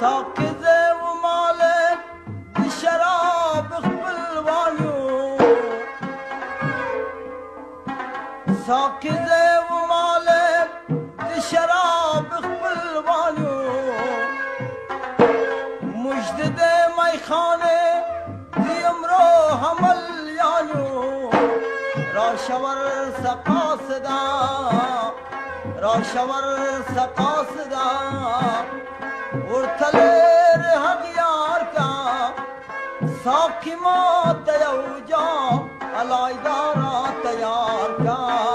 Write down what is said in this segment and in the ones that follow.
Sok kızım تاکیزه شراب خپل والو مجد ده میخانه دیم جی رو شور سقاسدا را شور سقاسدا یار کا ساکی ماں یو جا علایدارا تیار کا۔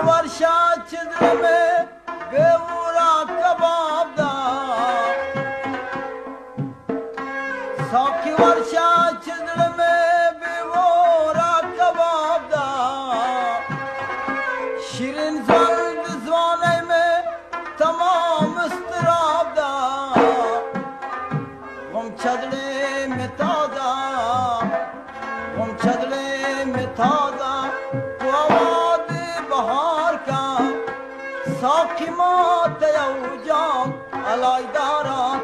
Küvarşa çıdrımı gıvura kababda. Saki varşa çıdrımı bivora kababda. Şirin zandı zvanayme tamam ıstırabda. Gom çadle mitada Gom çadle mitada ساقی ما دیو جان علای دارا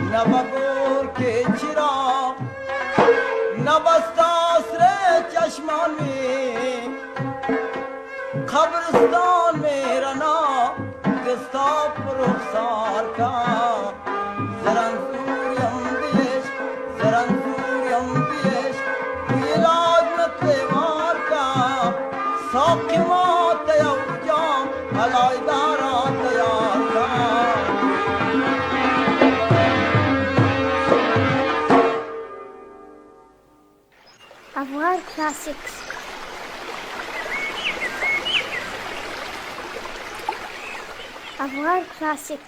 नवगोर के चिरा नवस्तास्रे चश्मान में खबरस्तान में रना किस्ता रुखसार का जरन सूर्यम देश जरन सूर्यम देश ये राज में त्योहार का सौख्यमा World Classics. A classics.